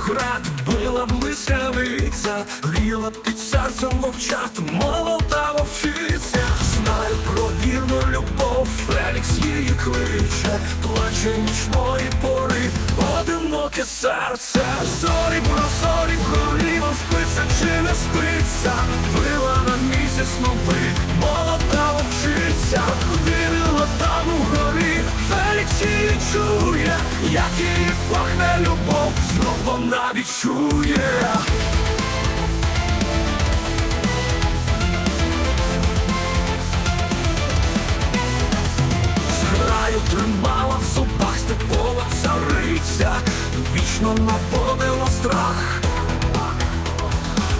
град била блискавиця, гріла під серцем вовчат, молода вовчиця. Знаю про вірну любов, Фелікс її кличе, плаче нічної пори, одиноке серце. Зорі про зорі чує, як її пахне любов, знов вона відчує. Зграю тримала в зубах степова цариця, вічно наводила страх.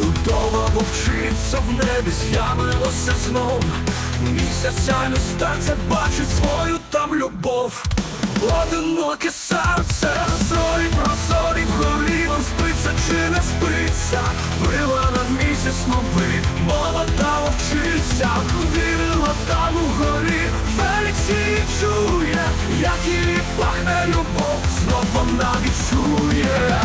Удова вовчиця в небі з'явилося знов. Місяця не люстерце бачить свою там любов. Одиноке серце, зорі прозорі вгорі, вам спиться чи не спиться, Вила на місяць новий, молода вовчиця, вірила там угорі, горі, Феліксі чує, як її пахне любов, знов вона відчує.